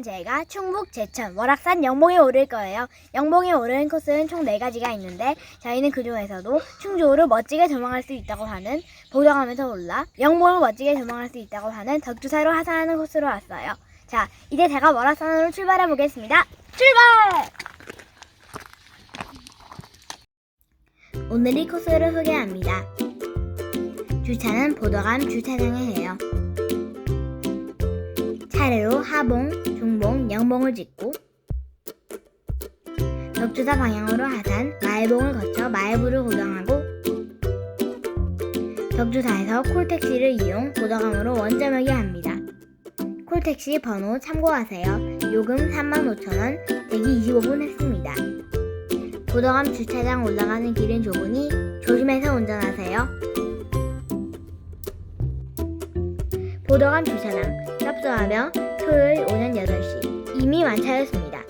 오늘은 제가 충북 제천 월악산 영봉에 오를 거예요. 영봉에 오르는 코스는 총 4가지가 있는데 저희는 그 중에서도 충주호를 멋지게 조망할 수 있다고 하는 보정하면서 올라 영봉을 멋지게 조망할 수 있다고 하는 덕주사로 하산하는 코스로 왔어요. 자, 이제 제가 월악산으로 출발해 보겠습니다. 출발! 오늘 이 코스를 소개합니다. 주차는 보도감 주차장에 해요. 차례로 하봉, 중봉, 영봉을 짓고 덕주사 방향으로 하산, 마을봉을 거쳐 마을부를 구경하고 덕주사에서 콜택시를 이용 보더감으로 원점역에 합니다. 콜택시 번호 참고하세요. 요금 35,000원, 대기 25분 했습니다. 보더감 주차장 올라가는 길은 좁으니 조심해서 운전하세요. 보더감 주차장 접수하며 토요일 오전 8시 이미 만차였습니다.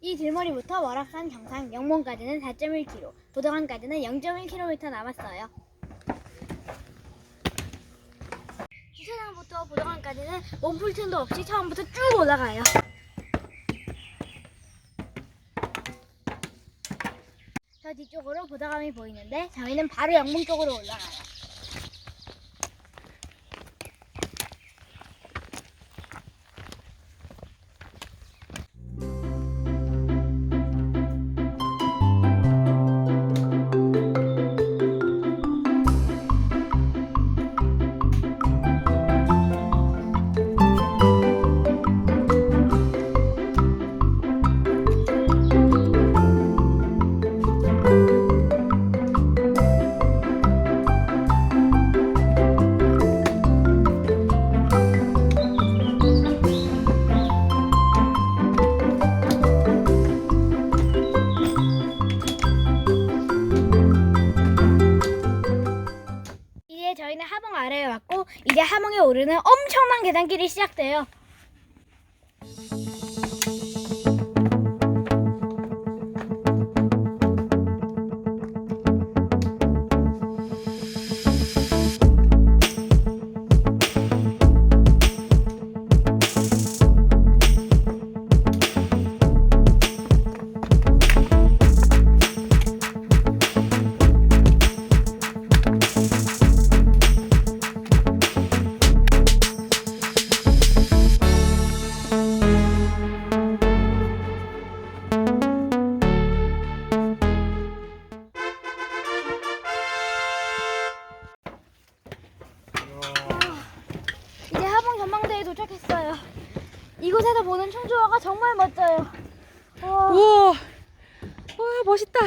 이 들머리부터 월악산 경상 영몽까지는 4.1km, 보더감까지는 0.1km 남았어요. 주차장부터 보더감까지는 몸풀 틈도 없이 처음부터 쭉 올라가요. 저 뒤쪽으로 보더감이 보이는데 저희는 바로 영봉 쪽으로 올라가요. 하봉 아래에 왔고 이제 하봉에 오르는 엄청난 계단길이 시작돼요. 하봉 전망대에 도착했어요. 이곳에서 보는 충주호가 정말 멋져요. 와. 우와, 와 멋있다.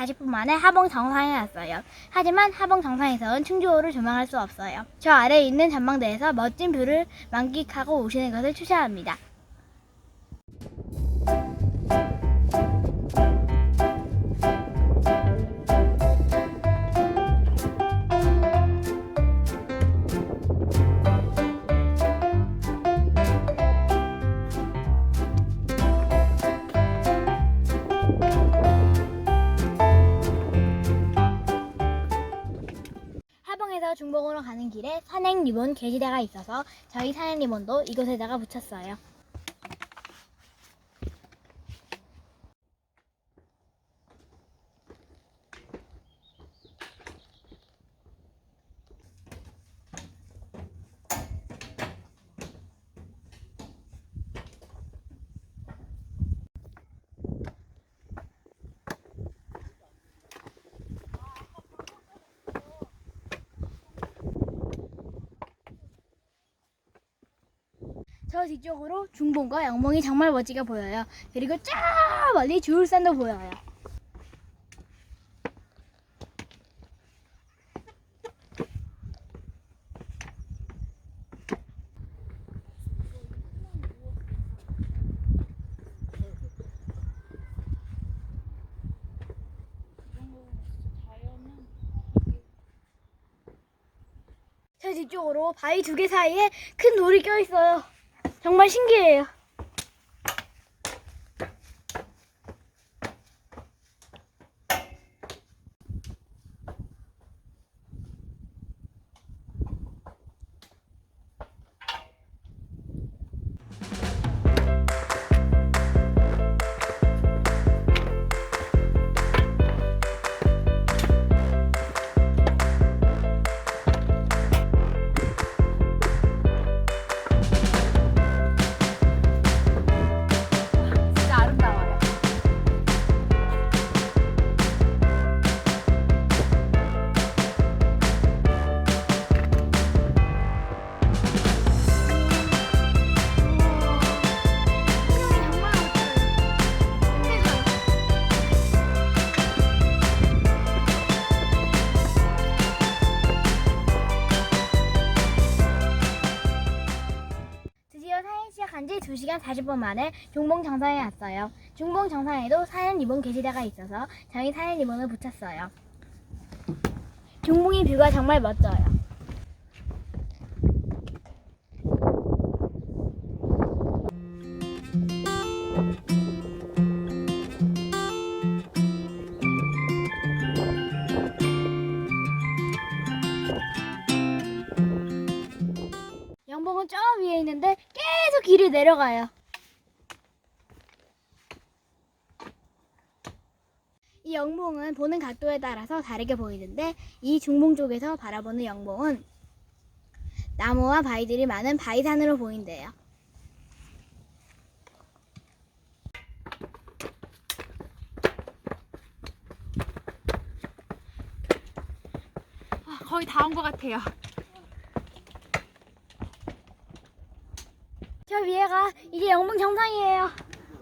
40분 만에 하봉 정상에 왔어요. 하지만 하봉 정상에서는 충주호를 조망할 수 없어요. 저 아래에 있는 전망대에서 멋진 뷰를 만끽하고 오시는 것을 추천합니다. 하봉에서 중봉으로 가는 길에 산행 리본 게시대가 있어서 저희 산행 리본도 이곳에다가 붙였어요. 저 뒤쪽으로 중봉과 양봉이 정말 멋지게 보여요. 그리고 쫙 멀리 주울산도 보여요. 저 뒤쪽으로 바위 두 개 사이에 큰 돌이 껴 있어요. 정말 신기해요. 40분 만에 종봉 정상에 왔어요. 종봉 정상에도 사연 리본 게시대가 있어서 저희 사연 리본을 붙였어요. 종봉이 뷰가 정말 멋져요. 내려가요. 이 영봉은 보는 각도에 따라서 다르게 보이는데 이 중봉 쪽에서 바라보는 영봉은 나무와 바위들이 많은 바위산으로 보인대요. 아, 거의 다 온 것 같아요. 저 위에가 이제 영봉 정상이에요.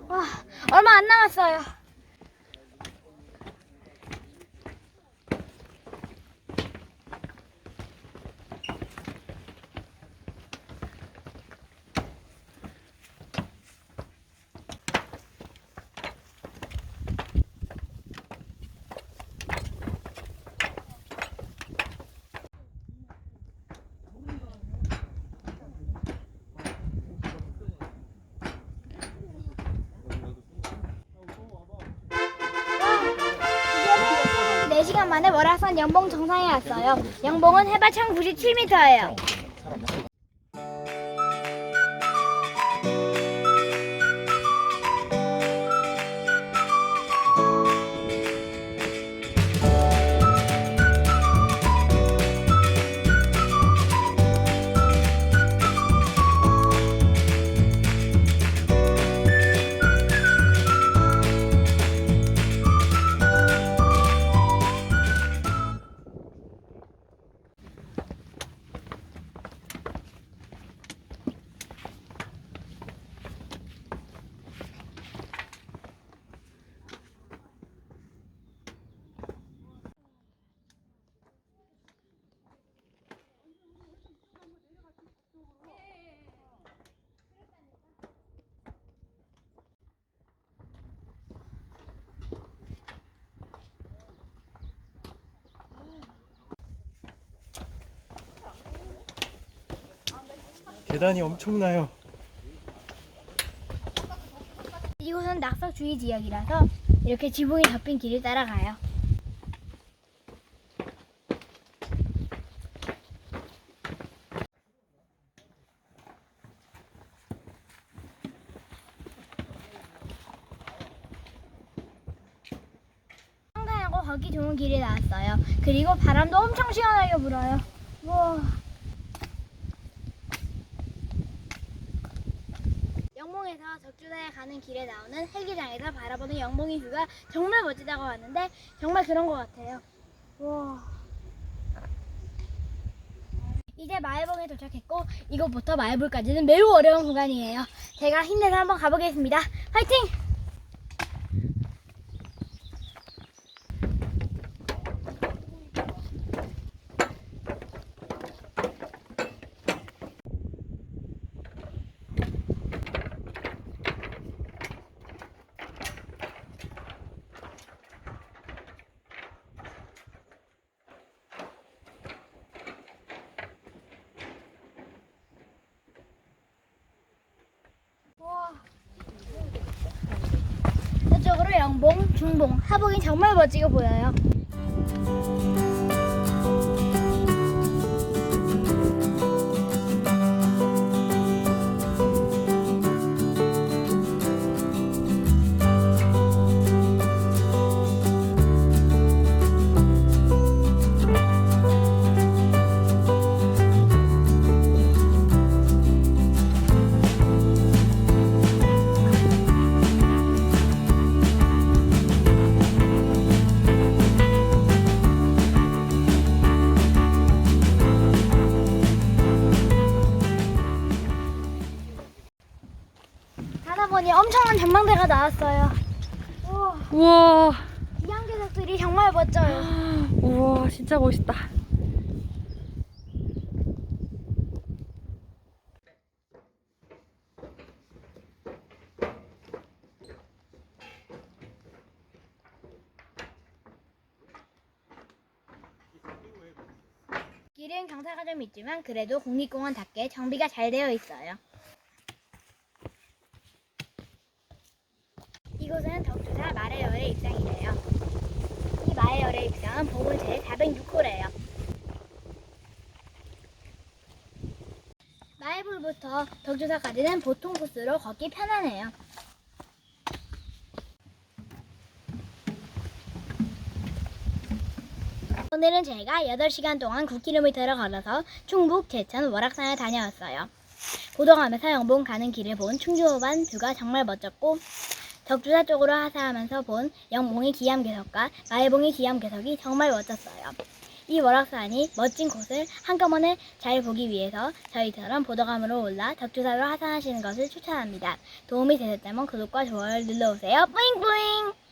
와, 얼마 안 남았어요. 만에 월화산 영봉 정상에 왔어요. 영봉은 해발 1097m예요. 계단이 엄청나요. 이곳은 낙석 주의 지역이라서 이렇게 지붕이 덮인 길을 따라가요. 평탄하고 걷기 좋은 길이 나왔어요. 그리고 바람도 엄청 시원하게 불어요. 우와. 영봉에서 적주대에 가는 길에 나오는 헬기장에서 바라보는 영봉이 뷰가 정말 멋지다고 하는데 정말 그런 것 같아요. 와. 이제 마을봉에 도착했고 이곳부터 마을불까지는 매우 어려운 구간이에요. 제가 힘내서 한번 가보겠습니다. 파이팅! 영봉, 중봉, 하봉이 정말 멋지게 보여요. 나왔어요. 우와, 우와, 이 한계석들이 정말 멋져요. 우와, 진짜 멋있다. 길은 경사가 좀 있지만 그래도 국립공원답게 정비가 잘 되어 있어요. 이곳은 덕주사 마레열의 입상이래요. 이 마레열의 입상은 보문 제 406호래요. 마에불부터 덕주사까지는 보통 코스로 걷기 편하네요. 오늘은 제가 8시간 동안 9km를 걸어서 충북 제천 월악산을 다녀왔어요. 보동하면서 영봉 가는 길을 본 충주호반 뷰가 정말 멋졌고 덕주사 쪽으로 하사하면서 본 영봉의 기암괴석과 마해봉의 기암괴석이 정말 멋졌어요. 이 월악산이 멋진 곳을 한꺼번에 잘 보기 위해서 저희처럼 보도감으로 올라 덕주사로 하산하시는 것을 추천합니다. 도움이 되셨다면 구독과 좋아요를 눌러주세요. 뿌잉뿌잉!